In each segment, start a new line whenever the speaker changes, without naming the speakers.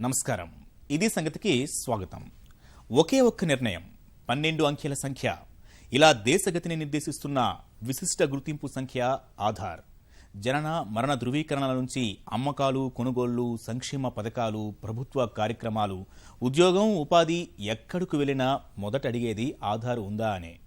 నమస్కారం. ఇది సంగతికి స్వాగతం. ఒకే ఒక్క నిర్ణయం పన్నెండు అంకెల సంఖ్య. ఇలా దేశగతిని నిర్దేశిస్తున్న విశిష్ట గుర్తింపు సంఖ్య ఆధార్. జనన మరణ ధృవీకరణల నుంచి అమ్మకాలు కొనుగోళ్ళు సంక్షేమ పథకాలు ప్రభుత్వ కార్యక్రమాలు ఉద్యోగం ఉపాధి ఎక్కడికి వెళ్ళినా మొదట అడిగేది ఆధార్ ఉందా అనే.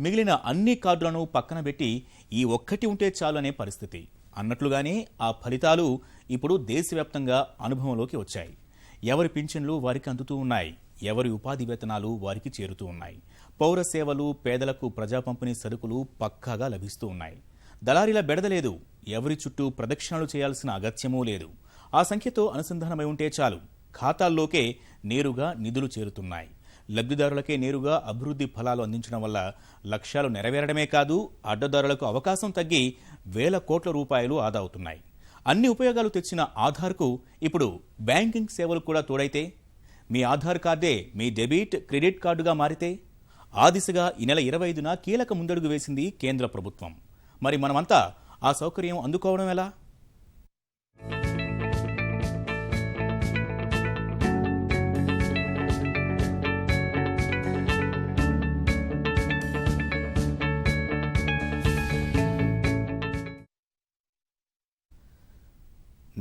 మిగిలిన అన్ని కార్డులను పక్కన పెట్టి ఈ ఒక్కటి ఉంటే చాలు అనే పరిస్థితి. అన్నట్లుగానే ఆ ఫలితాలు ఇప్పుడు దేశవ్యాప్తంగా అనుభవంలోకి వచ్చాయి. ఎవరి పింఛన్లు వారికి అందుతూ ఉన్నాయి ఎవరి ఉపాధి వేతనాలు వారికి చేరుతూ ఉన్నాయి. పౌర సేవలు పేదలకు ప్రజా పంపిణీ సరుకులు పక్కాగా లభిస్తూ ఉన్నాయి. దళారీల బెడదలేదు ఎవరి చుట్టూ ప్రదక్షిణలు చేయాల్సిన అగత్యమూ లేదు. ఆ సంఖ్యతో అనుసంధానమై ఉంటే చాలు ఖాతాల్లోకే నేరుగా నిధులు చేరుతున్నాయి. లబ్ధిదారులకే నేరుగా అభివృద్ధి ఫలాలు అందించడం వల్ల లక్ష్యాలు నెరవేరడమే కాదు అడ్డదారులకు అవకాశం తగ్గి వేల కోట్ల రూపాయలు ఆదా అవుతున్నాయి. అన్ని ఉపయోగాలు తెచ్చిన ఆధార్కు ఇప్పుడు బ్యాంకింగ్ సేవలు కూడా తోడైతే మీ ఆధార్ కార్డే మీ డెబిట్ క్రెడిట్ కార్డుగా మారితే ఆ దిశగా ఈ నెల ఇరవై ఐదున కీలక ముందడుగు వేసింది కేంద్ర ప్రభుత్వం. మరి మనమంతా ఆ సౌకర్యం అందుకోవడం ఎలా?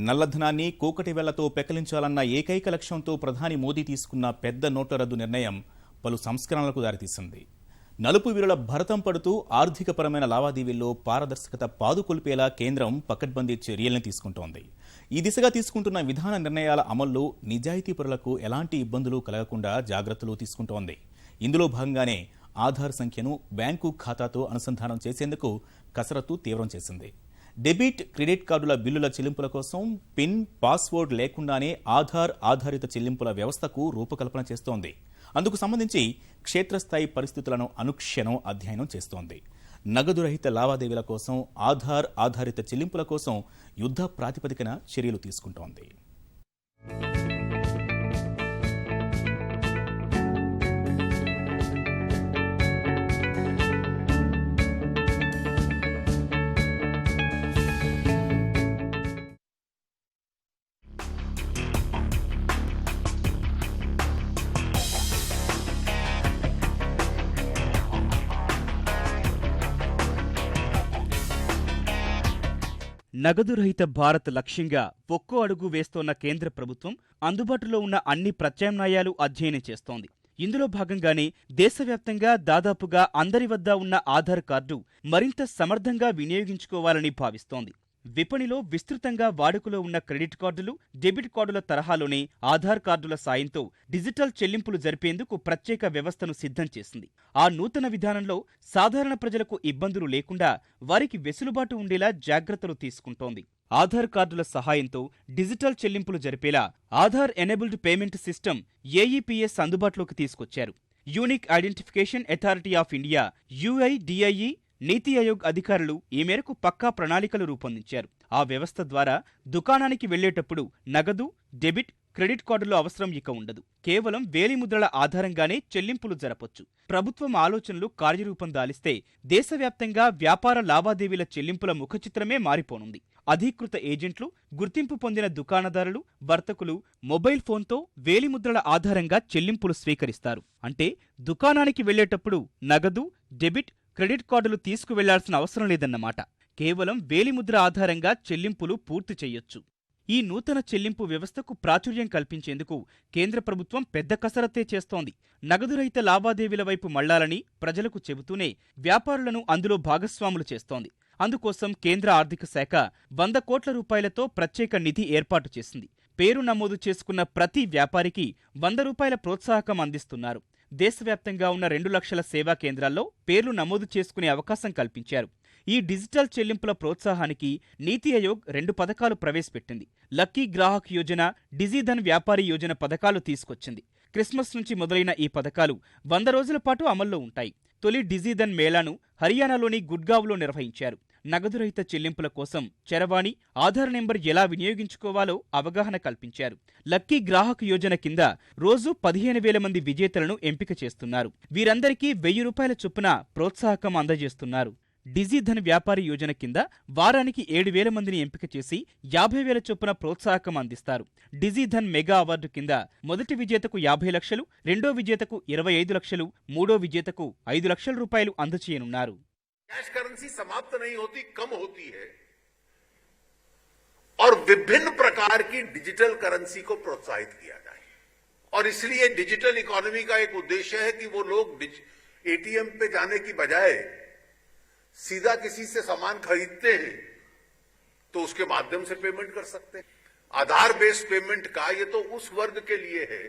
నల్లధనాన్ని కూకటి వెళ్ళతో పెకలించాలన్న ఏకైక లక్ష్యంతో ప్రధాని మోదీ తీసుకున్న పెద్ద నోట్ల రద్దు నిర్ణయం పలు సంస్కరణలకు దారితీసింది. నలుపు వీరుల భరతం పడుతూ ఆర్థికపరమైన లావాదేవీల్లో పారదర్శకత పాదుకొల్పేలా కేంద్రం పకడ్బందీ చర్యల్ని తీసుకుంటోంది. ఈ దిశగా తీసుకుంటున్న విధాన నిర్ణయాల అమల్లో నిజాయితీపరులకు ఎలాంటి ఇబ్బందులు కలగకుండా జాగ్రత్తలు తీసుకుంటోంది. ఇందులో భాగంగానే ఆధార్ సంఖ్యను బ్యాంకు ఖాతాతో అనుసంధానం చేసేందుకు కసరత్తు తీవ్రం చేసింది. డెబిట్ క్రెడిట్ కార్డుల బిల్లుల చెల్లింపుల కోసం పిన్ పాస్వర్డ్ లేకుండానే ఆధార్ ఆధారిత చెల్లింపుల వ్యవస్థకు రూపకల్పన చేస్తోంది. అందుకు సంబంధించి క్షేత్రస్థాయి పరిస్థితులను అనుక్షణం అధ్యయనం చేస్తోంది. నగదురహిత లావాదేవీల కోసం ఆధార్ ఆధారిత చెల్లింపుల కోసం యుద్ధ ప్రాతిపదికన చర్యలు తీసుకుంటోంది.
నగదు రహిత భారత్ లక్ష్యంగా ఒక్కో అడుగు వేస్తోన్న కేంద్ర ప్రభుత్వం అందుబాటులో ఉన్న అన్ని ప్రత్యామ్నాయాలు అధ్యయనం చేస్తోంది. ఇందులో భాగంగానే దేశవ్యాప్తంగా దాదాపుగా అందరి వద్ద ఉన్న ఆధార్ కార్డు మరింత సమర్థంగా వినియోగించుకోవాలని భావిస్తోంది. విపణిలో విస్తృతంగా వాడుకలో ఉన్న క్రెడిట్ కార్డులు డెబిట్ కార్డుల తరహాలోనే ఆధార్ కార్డుల సాయంతో డిజిటల్ చెల్లింపులు జరిపేందుకు ప్రత్యేక వ్యవస్థను సిద్ధం చేసింది. ఆ నూతన విధానంలో సాధారణ ప్రజలకు ఇబ్బందులు లేకుండా వారికి వెసులుబాటు ఉండేలా జాగ్రత్తలు తీసుకుంటోంది. ఆధార్ కార్డుల సహాయంతో డిజిటల్ చెల్లింపులు జరిపేలా Aadhaar enabled payment system AEPS అందుబాటులోకి తీసుకొచ్చారు. Unique identification authority of India UIDAI NITI Aayog అధికారులు ఈ మేరకు పక్కా ప్రణాళికలు రూపొందించారు. ఆ వ్యవస్థ ద్వారా దుకాణానికి వెళ్ళేటప్పుడు నగదు డెబిట్ క్రెడిట్ కార్డులు అవసరం ఇక ఉండదు. కేవలం వేలిముద్రల ఆధారంగానే చెల్లింపులు జరపొచ్చు. ప్రభుత్వం ఆలోచనలు కార్యరూపం దాలిస్తే దేశవ్యాప్తంగా వ్యాపార లావాదేవీల చెల్లింపుల ముఖచిత్రమే మారిపోనుంది. అధీకృత ఏజెంట్లు గుర్తింపు పొందిన దుకాణదారులు వర్తకులు మొబైల్ ఫోన్తో వేలిముద్రల ఆధారంగా చెల్లింపులు స్వీకరిస్తారు. అంటే దుకాణానికి వెళ్ళేటప్పుడు నగదు డెబిట్ క్రెడిట్ కార్డులు తీసుకువెళ్ళాల్సిన అవసరం లేదన్నమాట. కేవలం వేలిముద్ర ఆధారంగా చెల్లింపులు పూర్తి చేయొచ్చు. ఈ నూతన చెల్లింపు వ్యవస్థకు ప్రాచుర్యం కల్పించేందుకు కేంద్ర ప్రభుత్వం పెద్ద కసరత్తే చేస్తోంది. నగదురహిత లావాదేవీల వైపు మళ్ళాలని ప్రజలకు చెబుతూనే వ్యాపారులను అందులో భాగస్వాములు చేస్తోంది. అందుకోసం కేంద్ర ఆర్థిక శాఖ వంద కోట్ల రూపాయలతో ప్రత్యేక నిధి ఏర్పాటు చేసింది. పేరు నమోదు చేసుకున్న ప్రతి వ్యాపారికి వంద రూపాయల ప్రోత్సాహకం అందిస్తున్నారు. దేశవ్యాప్తంగా ఉన్న రెండు లక్షల సేవా కేంద్రాల్లో పేర్లు నమోదు చేసుకునే అవకాశం కల్పించారు. ఈ డిజిటల్ చెల్లింపుల ప్రోత్సాహానికి నీతి ఆయోగ్ రెండు పథకాలు ప్రవేశపెట్టింది. లక్కీ గ్రాహక్ యోజన డిజిధన్ వ్యాపారి యోజన పథకాలు తీసుకొచ్చింది. క్రిస్మస్ నుంచి మొదలైన ఈ పథకాలు వంద రోజుల పాటు అమల్లో ఉంటాయి. తొలి డిజిధన్ మేళాను హర్యానాలోని గుడ్గావ్లో నిర్వహించారు. నగదురహిత చెల్లింపుల కోసం చరవాణి ఆధార్ నెంబర్ ఎలా వినియోగించుకోవాలో అవగాహన కల్పించారు. లక్కీ గ్రాహక యోజన కింద రోజు పదిహేను వేల మంది విజేతలను ఎంపిక చేస్తున్నారు. వీరందరికీ వెయ్యి రూపాయల చొప్పున ప్రోత్సాహకం అందజేస్తున్నారు. డిజిధన్ వ్యాపారి యోజన కింద వారానికి ఏడు వేల మందిని ఎంపిక చేసి యాభై వేల చొప్పున ప్రోత్సాహకం అందిస్తారు. డిజిధన్ మెగా అవార్డు కింద మొదటి విజేతకు యాభై లక్షలు రెండో విజేతకు ఇరవై ఐదు లక్షలు మూడో విజేతకు ఐదు లక్షల రూపాయలు అందచేయనున్నారు
कैश करेंसी समाप्त नहीं होती, कम होती है। और विभिन्न प्रकार की डिजिटल करेंसी को प्रोत्साहित किया जाए। और इसलिए डिजिटल इकोनॉमी का एक उद्देश्य है कि वो लोग एटीएम पे जाने की बजाय सीधा किसी से सामान खरीदते हैं तो उसके माध्यम से पेमेंट कर सकते हैं। आधार बेस्ड पेमेंट का ये तो उस वर्ग के लिए है,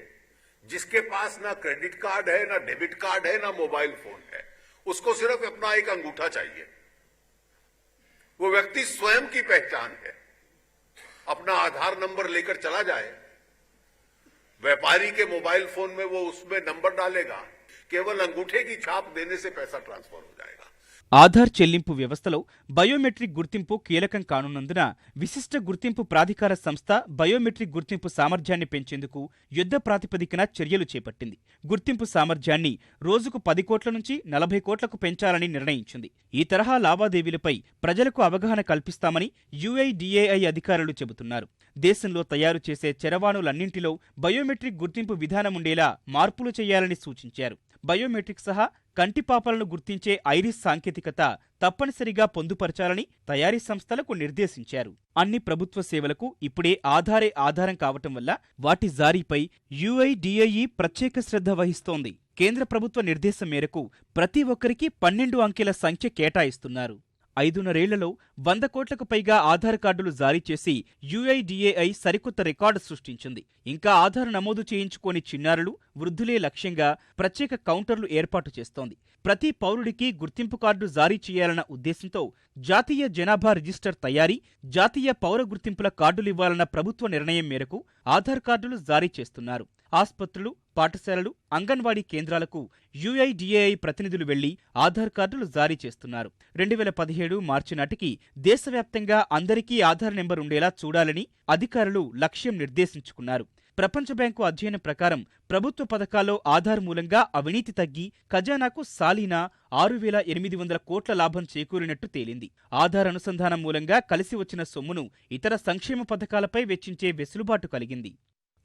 जिसके पास ना क्रेडिट कार्ड है, ना डेबिट कार्ड है, ना मोबाइल फ़ोन है। उसको सिर्फ़ अपना एक अंगूठा चाहिए। वो व्यक्ति स्वयं की पहचान है। अपना आधार नंबर लेकर चला जाए। व्यापारी के मोबाइल फ़ोन में वो उसमें नंबर डालेगा। केवल अंगूठे की छाप देने से पैसा ट्रांसफ़र हो जाएगा।
ఆధార్ చెల్లింపు వ్యవస్థలో బయోమెట్రిక్ గుర్తింపు కీలకం కానున్నందున విశిష్ట గుర్తింపు ప్రాధికార సంస్థ బయోమెట్రిక్ గుర్తింపు సామర్థ్యాన్ని పెంచేందుకు యుద్ధ ప్రాతిపదికన చర్యలు చేపట్టింది. గుర్తింపు సామర్థ్యాన్ని రోజుకు పది కోట్ల నుంచి నలభై కోట్లకు పెంచాలని నిర్ణయించింది. ఈ తరహా లావాదేవీలపై ప్రజలకు అవగాహన కల్పిస్తామని యుఐడిఏఐ అధికారులు చెబుతున్నారు. దేశంలో తయారు చేసే చరవాణులన్నింటిలో బయోమెట్రిక్ గుర్తింపు విధానం ఉండేలా మార్పులు చేయాలని సూచించారు. బయోమెట్రిక్ సహా కంటిపాపలను గుర్తించే ఐరిస్ సాంకేతికత తప్పనిసరిగా పొందుపరచాలని తయారీ సంస్థలకు నిర్దేశించారు. అన్ని ప్రభుత్వ సేవలకు ఇప్పుడే ఆధారే ఆధారం కావటం వల్ల వాటి జారీపై యుఐడిఐఈ ప్రత్యేక శ్రద్ధ వహిస్తోంది. కేంద్ర ప్రభుత్వ నిర్దేశం మేరకు ప్రతి ఒక్కరికి పన్నెండు అంకెల సంఖ్య కేటాయిస్తున్నారు. ఐదున్నరేళ్ళలో వంద కోట్లకు పైగా ఆధార్ కార్డులు జారీ చేసి యుఐడిఏఐ సరికొత్త రికార్డు సృష్టించింది. ఇంకా ఆధార్ నమోదు చేయించుకోని చిన్నారులు వృద్ధులే లక్ష్యంగా ప్రత్యేక కౌంటర్లు ఏర్పాటు చేస్తోంది. ప్రతి పౌరుడికి గుర్తింపు కార్డు జారీ చేయాలన్న ఉద్దేశంతో జాతీయ జనాభా రిజిస్టర్ తయారీ జాతీయ పౌర గుర్తింపుల కార్డులివ్వాలన్న ప్రభుత్వ నిర్ణయం మేరకు ఆధార్ కార్డులు జారీ చేస్తున్నారు. ఆసుపత్రులు పాఠశాలలు అంగన్వాడీ కేంద్రాలకు యుఐడిఏఐ ప్రతినిధులు వెళ్ళి ఆధార్ కార్డులు జారీ చేస్తున్నారు. రెండు వేల పదిహేడు మార్చి నాటికి దేశవ్యాప్తంగా అందరికీ ఆధార్ నెంబర్ ఉండేలా చూడాలని అధికారులు లక్ష్యం నిర్దేశించుకున్నారు. ప్రపంచ బ్యాంకు అధ్యయనం ప్రకారం ప్రభుత్వ పథకాల్లో ఆధార్ మూలంగా అవినీతి తగ్గి ఖజానాకు సాలీనా ఆరు వేల ఎనిమిది వందల కోట్ల లాభం చేకూరినట్టు తేలింది. ఆధార్ అనుసంధానం మూలంగా కలిసి వచ్చిన సొమ్మును ఇతర సంక్షేమ పథకాలపై వెచ్చించే వెసులుబాటు కలిగింది.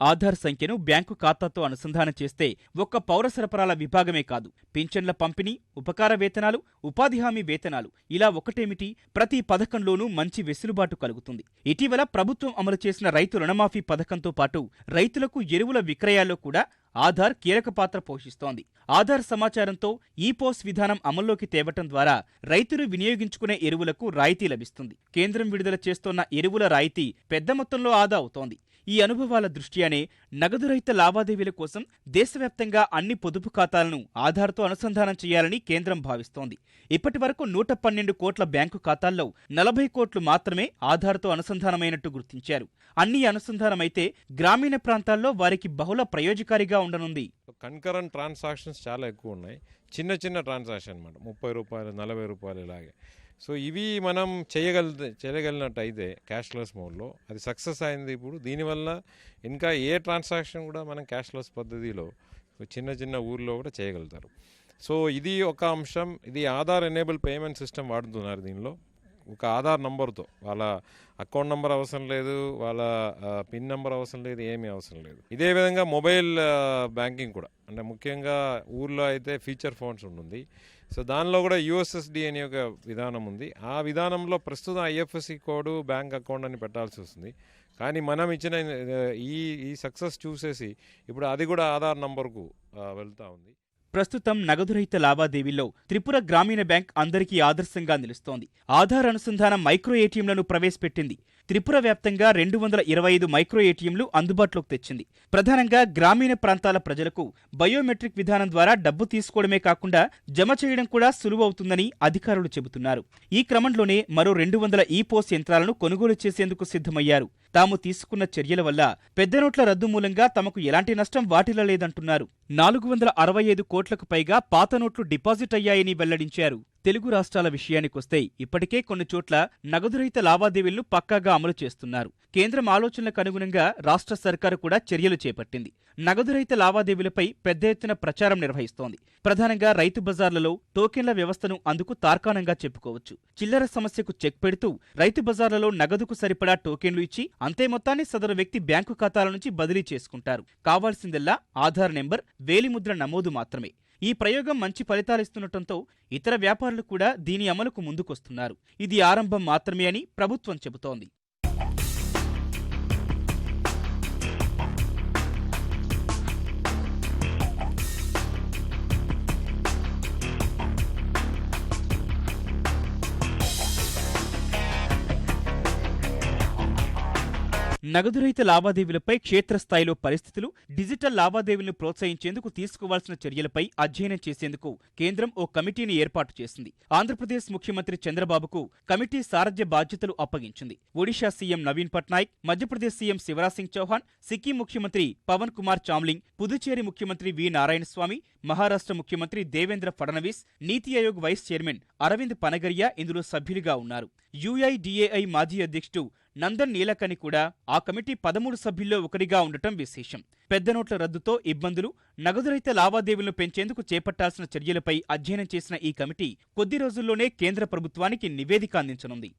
ఆధార్ సంఖ్యను బ్యాంకు ఖాతాతో అనుసంధానం చేస్తే ఒక్క పౌర సరఫరాల విభాగమే కాదు. పింఛన్ల పంపిణీ ఉపకార వేతనాలు ఉపాధి హామీ వేతనాలు ఇలా ఒకటేమిటి? ప్రతి పథకంలోనూ మంచి వెసులుబాటు కలుగుతుంది. ఇటీవల ప్రభుత్వం అమలు చేసిన రైతు రుణమాఫీ పథకంతో పాటు రైతులకు ఎరువుల విక్రయాల్లో కూడా ఆధార్ కీలక పాత్ర పోషిస్తోంది. ఆధార్ సమాచారంతో ఈపోస్ విధానం అమల్లోకి తేవటం ద్వారా రైతులు వినియోగించుకునే ఎరువులకు రాయితీ లభిస్తుంది. కేంద్రం విడుదల చేస్తోన్న ఎరువుల రాయితీ పెద్ద మొత్తంలో ఆదా అవుతోంది. ఈ అనుభవాల దృష్ట్యానే నగదు రహిత లావాదేవీల కోసం దేశవ్యాప్తంగా అన్ని పొదుపు ఖాతాలను ఆధార్తో అనుసంధానం చేయాలని కేంద్రం భావిస్తోంది. ఇప్పటి వరకు నూట పన్నెండు కోట్ల బ్యాంకు ఖాతాల్లో నలభై కోట్లు మాత్రమే ఆధార్తో అనుసంధానమైనట్టు గుర్తించారు. అన్ని అనుసంధానమైతే గ్రామీణ ప్రాంతాల్లో వారికి బహుళ ప్రయోజకారిగా ఉండనుంది.
కన్కరెంట్ ట్రాన్సాక్షన్స్ చాలా ఎక్కువ ఉన్నాయి. చిన్న చిన్న ట్రాన్సాక్షన్ అనమాట ముప్పై రూపాయలు నలభై రూపాయలు ఇలాగే. సో ఇవి మనం చేయగల చేయగలిగినట్టయితే క్యాష్లెస్ మోడ్లో అది సక్సెస్ అయింది ఇప్పుడు. దీనివల్ల ఇంకా ఏ ట్రాన్సాక్షన్ కూడా మనం క్యాష్లెస్ పద్ధతిలో చిన్న చిన్న ఊర్లో కూడా చేయగలుగుతారు. సో ఇది ఒక అంశం. ఇది ఆధార్ ఎనేబుల్ పేమెంట్ సిస్టమ్ వాడుతున్నారు దీనిలో. ఒక ఆధార్ నంబర్తో. వాళ్ళ అకౌంట్ నెంబర్ అవసరం లేదు వాళ్ళ పిన్ నెంబర్ అవసరం లేదు ఏమీ అవసరం లేదు. ఇదే విధంగా మొబైల్ బ్యాంకింగ్ కూడా. అంటే ముఖ్యంగా ఊర్లో అయితే ఫీచర్ ఫోన్స్ ఉంటుంది. సో దానిలో కూడా యూఎస్ఎస్డి అనే ఒక విధానం ఉంది. ఆ విధానంలో ప్రస్తుతం ఐఎఫ్ఎస్సి కోడ్ బ్యాంక్ అకౌంట్ అని పెట్టాల్సి వస్తుంది. కానీ మనం ఇచ్చిన ఈ ఈ సక్సెస్ చూసేసి ఇప్పుడు అది కూడా ఆధార్ నంబర్కు వెళ్తూ ఉంది.
ప్రస్తుతం నగదురహిత లావాదేవీల్లో త్రిపుర గ్రామీణ బ్యాంక్ అందరికీ ఆదర్శంగా నిలుస్తోంది. ఆధార్ అనుసంధానం మైక్రో ఏటీఎంలను ప్రవేశపెట్టింది. త్రిపుర వ్యాప్తంగా రెండు వందల ఇరవై ఐదు మైక్రో ఏటీఎంలు అందుబాటులోకి తెచ్చింది. ప్రధానంగా గ్రామీణ ప్రాంతాల ప్రజలకు బయోమెట్రిక్ విధానం ద్వారా డబ్బు తీసుకోవడమే కాకుండా జమ చేయడం కూడా సులువవుతుందని అధికారులు చెబుతున్నారు. ఈ క్రమంలోనే మరో రెండు వందల ఈ పోస్ యంత్రాలను కొనుగోలు చేసేందుకు సిద్ధమయ్యారు. తాము తీసుకున్న చర్యల వల్ల పెద్ద నోట్ల రద్దు మూలంగా తమకు ఎలాంటి నష్టం వాటిల్లలేదంటున్నారు. నాలుగు వందల అరవై ఐదు కోట్లకు పైగా పాత నోట్లు డిపాజిట్ అయ్యాయని వెల్లడించారు. తెలుగు రాష్ట్రాల విషయానికొస్తే ఇప్పటికే కొన్ని చోట్ల నగదురహిత లావాదేవీలను పక్కాగా అమలు చేస్తున్నారు. కేంద్రం ఆలోచనలకు అనుగుణంగా రాష్ట్ర సర్కారు కూడా చర్యలు చేపట్టింది. నగదురహిత లావాదేవీలపై పెద్ద ఎత్తున ప్రచారం నిర్వహిస్తోంది. ప్రధానంగా రైతు బజార్లలో టోకెన్ల వ్యవస్థను అందుకు తార్కాణంగా చెప్పుకోవచ్చు. చిల్లర సమస్యకు చెక్ పెడుతూ రైతు బజార్లలో నగదుకు సరిపడా టోకెన్లు ఇచ్చి అంతే మొత్తాన్ని సదరు వ్యక్తి బ్యాంకు ఖాతాల నుంచి బదిలీ చేసుకుంటారు. కావాల్సిందల్లా ఆధార్ నెంబర్ వేలిముద్ర నమోదు మాత్రమే. ఈ ప్రయోగం మంచి ఫలితాలిస్తుండటంతో ఇతర వ్యాపారులు కూడా దీని అమలుకు ముందుకొస్తున్నారు. ఇది ఆరంభం మాత్రమే అని ప్రభుత్వం చెబుతోంది. నగదురహిత లావాదేవీలపై క్షేత్రస్థాయిలో పరిస్థితులు డిజిటల్ లావాదేవీలను ప్రోత్సహించేందుకు తీసుకోవాల్సిన చర్యలపై అధ్యయనం చేసేందుకు కేంద్రం ఓ కమిటీని ఏర్పాటు చేసింది. ఆంధ్రప్రదేశ్ ముఖ్యమంత్రి చంద్రబాబుకు కమిటీ సారథ్య బాధ్యతలు అప్పగించింది. ఒడిషా సీఎం నవీన్ పట్నాయక్ మధ్యప్రదేశ్ సీఎం శివరాజ్ సింగ్ చౌహాన్ సిక్కిం ముఖ్యమంత్రి పవన్ కుమార్ చామ్లింగ్ పుదుచ్చేరి ముఖ్యమంత్రి వి నారాయణస్వామి మహారాష్ట్ర ముఖ్యమంత్రి దేవేంద్ర ఫడణవీస్ నీతి ఆయోగ్ వైస్ చైర్మన్ అరవింద్ పనగరియా ఇందులో సభ్యులుగా ఉన్నారు. యుఐడిఏఐ మాజీ అధ్యక్షుడు నందన్ నీలకని కూడా ఆ కమిటీ పదమూడు సభ్యుల్లో ఒకరిగా ఉండటం విశేషం. పెద్ద నోట్ల రద్దుతో ఇబ్బందులు నగదురహిత లావాదేవీలను పెంచేందుకు చేపట్టాల్సిన చర్యలపై అధ్యయనం చేసిన ఈ కమిటీ కొద్ది రోజుల్లోనే కేంద్ర ప్రభుత్వానికి నివేదిక అందించనుంది.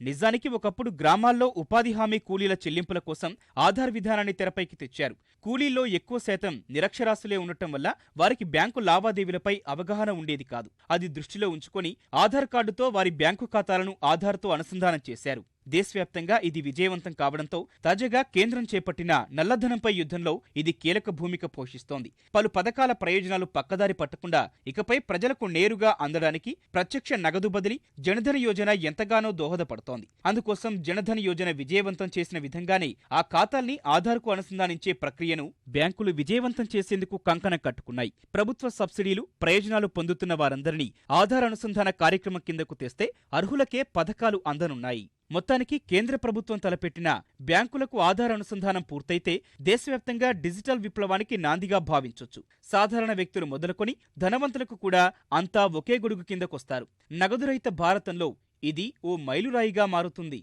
నిజానికి ఒకప్పుడు గ్రామాల్లో ఉపాధి హామీ కూలీల చెల్లింపుల కోసం ఆధార్ విధానాన్ని తెరపైకి తెచ్చారు. కూలీల్లో ఎక్కువ శాతం నిరక్షరాస్యులే ఉండటం వల్ల వారికి బ్యాంకు లావాదేవీలపై అవగాహన ఉండేది కాదు. అది దృష్టిలో ఉంచుకొని ఆధార్ కార్డుతో వారి బ్యాంకు ఖాతాలను ఆధార్తో అనుసంధానం చేశారు. దేశవ్యాప్తంగా ఇది విజయవంతం కావడంతో తాజాగా కేంద్రం చేపట్టిన నల్లధనంపై యుద్ధంలో ఇది కీలక భూమిక పోషిస్తోంది. పలు పథకాల ప్రయోజనాలు పక్కదారి పట్టకుండా ఇకపై ప్రజలకు నేరుగా అందడానికి ప్రత్యక్ష నగదు బదిలీ జనధన యోజన ఎంతగానో దోహదపడుతోంది. అందుకోసం జనధన యోజన విజయవంతం చేసిన విధంగానే ఆ ఖాతాల్ని ఆధార్కు అనుసంధానించే ప్రక్రియను బ్యాంకులు విజయవంతం చేసేందుకు కంకణ కట్టుకున్నాయి. ప్రభుత్వ సబ్సిడీలు ప్రయోజనాలు పొందుతున్న వారందరినీ ఆధార్ అనుసంధాన కార్యక్రమం కిందకు తెస్తే అర్హులకే పథకాలు అందనున్నాయి. మొత్తానికి కేంద్ర ప్రభుత్వం తలపెట్టిన బ్యాంకులకు ఆధార్ అనుసంధానం పూర్తయితే దేశవ్యాప్తంగా డిజిటల్ విప్లవానికి నాందిగా భావించొచ్చు. సాధారణ వ్యక్తులు మొదలుకొని ధనవంతులకు కూడా అంతా ఒకే గొడుగు కిందకొస్తారు. నగదురహిత భారతంలో ఇది ఓ మైలురాయిగా మారుతుంది.